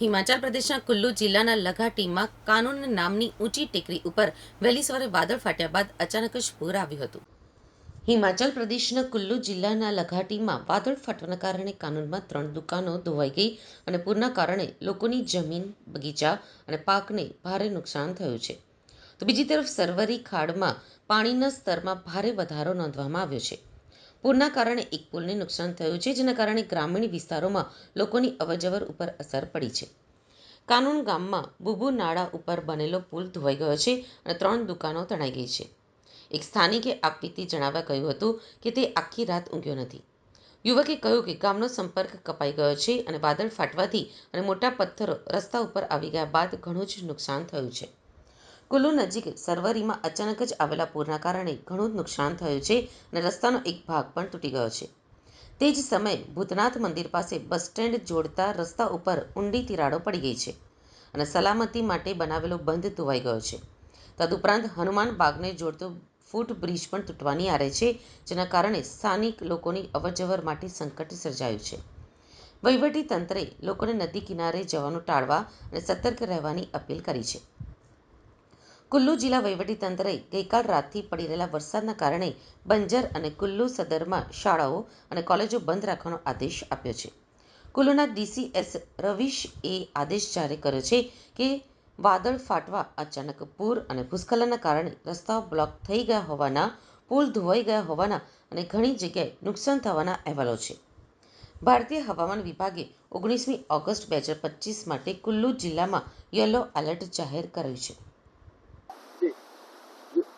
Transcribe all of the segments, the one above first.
હિમાચલ પ્રદેશના કુલ્લુ જિલ્લાના લઘાટીમાં કાનૂન નામની ઊંચી ટેકરી ઉપર વહેલી સવારે વાદળ ફાટ્યા બાદ અચાનક જ પૂર આવ્યું હતું. હિમાચલ પ્રદેશના કુલ્લુ જિલ્લાના લઘાટીમાં વાદળ ફાટવાના કારણે કાનૂનમાં ત્રણ દુકાનો ધોવાઈ ગઈ અને પૂરના કારણે લોકોની જમીન, બગીચા અને પાકને ભારે નુકસાન થયું છે. તો બીજી તરફ સરવરી ખાડમાં પાણીના સ્તરમાં ભારે વધારો નોંધવામાં આવ્યો છે. પૂરના કારણે એક પુલને નુકસાન થયું છે, જેના કારણે ગ્રામીણ વિસ્તારોમાં લોકોની અવરજવર ઉપર અસર પડી છે. કાનૂન ગામમાં બુબુ નાળા ઉપર બનેલો પુલ ધોવાઈ ગયો છે અને ત્રણ દુકાનો તણાઈ ગઈ છે. એક સ્થાનિકે આપવીતી જણાવવા કહ્યું હતું કે તે આખી રાત ઊંઘ્યો નથી. યુવકે કહ્યું કે ગામનો સંપર્ક કપાઈ ગયો છે અને વાદળ ફાટવાથી અને મોટા પથ્થરો રસ્તા ઉપર આવી ગયા બાદ ઘણું જ નુકસાન થયું છે. કુલ્લુ નજીક સરવરીમાં અચાનક જ આવેલા પૂરના કારણે ઘણું જ નુકસાન થયું છે અને રસ્તાનો એક ભાગ પણ તૂટી ગયો છે. તે જ સમયે ભૂતનાથ મંદિર પાસે બસ સ્ટેન્ડ જોડતા રસ્તા ઉપર ઊંડી તિરાડો પડી ગઈ છે અને સલામતી માટે બનાવેલો બંધ ધોવાઈ ગયો છે. તદુપરાંત હનુમાન બાગને જોડતો ફૂટ બ્રિજ પણ તૂટવાની આરે છે, જેના કારણે સ્થાનિક લોકોની અવરજવર માટે સંકટ સર્જાયું છે. વહીવટી તંત્રે લોકોને નદી કિનારે જવાનું ટાળવા અને સતર્ક રહેવાની અપીલ કરી છે. કુલ્લુ જિલ્લા વહીવટીતંત્રે ગઈકાલ રાતથી પડી રહેલા વરસાદના કારણે બંજર અને કુલ્લુ સદરમાં શાળાઓ અને કોલેજો બંધ રાખવાનો આદેશ આપ્યો છે. કુલ્લુના ડીસીએસ રવિશ એ આદેશ જારી કર્યો છે કે વાદળ ફાટવા, અચાનક પૂર અને ભૂસ્ખલનના કારણે રસ્તાઓ બ્લોક થઈ ગયા હોવાના, પુલ ધોવાઈ ગયા હોવાના અને ઘણી જગ્યાએ નુકસાન થવાના અહેવાલો છે. ભારતીય હવામાન વિભાગે ઓગણીસમી ઓગસ્ટ બે હજાર પચીસ માટે કુલ્લુ જિલ્લામાં યલો એલર્ટ જાહેર કર્યું છે.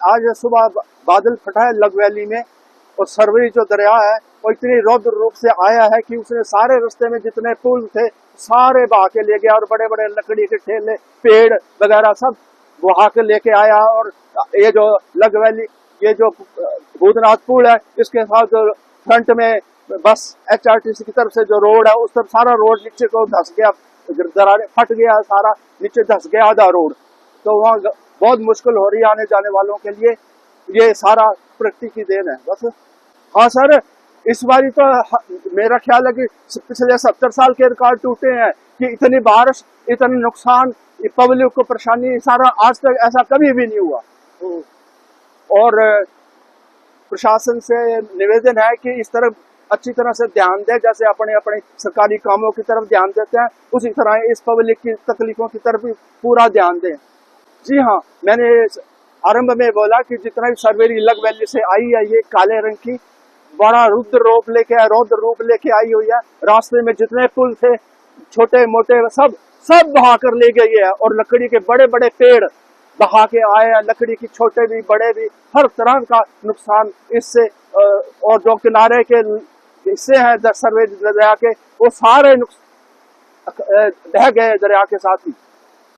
आज सुबह बादल फटा है लग वैली में और सरवरी जो दरिया है, वो इतनी रौद्र रूप से आया है कि उसने सारे रास्ते में जितने पुल थे, सारे बहा के ले गया और बड़े बड़े लकड़ी के ठेले, पेड़ वगैरह सब बहा के लेके आया और ये जो लग वैली, ये जो भूतनाथ पुल है, इसके साथ जो फ्रंट में बस एचआरटीसी की तरफ़ से जो रोड है, उस तरफ़ सारा रोड नीचे को धस गया, दरारे फट गया सारा, नीचे धस गया आधा रोड। तो वहाँ बहुत मुश्किल हो रही है आने जाने वालों के लिए। ये सारा प्रकृति की देन है। बस। हाँ सर, इस बारी तो मेरा ख्याल है कि पिछले सत्तर साल के रिकॉर्ड टूटे हैं कि इतनी बारिश, इतने नुकसान पब्लिक को परेशानी सारा आज तक ऐसा कभी भी नहीं हुआ। और, प्रशासन से निवेदन है कि इस तरफ़ अच्छी तरह से ध्यान दें, जैसे अपने अपने सरकारी कामों की तरफ़ ध्यान देते हैं, उसी तरह इस पब्लिक की तकलीफों की तरफ़ भी पूरा ध्यान दें। जी हाँ मैंने आरंभ में बोला कि जितना भी सर्वेरी लग वैली से आई है ये काले रंग की बड़ा रुद्र रूप लेके रौद्र रूप लेके आई हुई है। रास्ते में जितने पुल थे छोटे मोटे सब सब बहा कर ले गई है। और लकड़ी के बड़े बड़े पेड़ बहा के आए हैं। लकड़ी की छोटे भी बड़े भी हर तरह का नुकसान इससे और जो किनारे के हिस्से हैं सर्वे दरिया के वो सारे नुकस- अ, बह गए दरिया के साथ ही।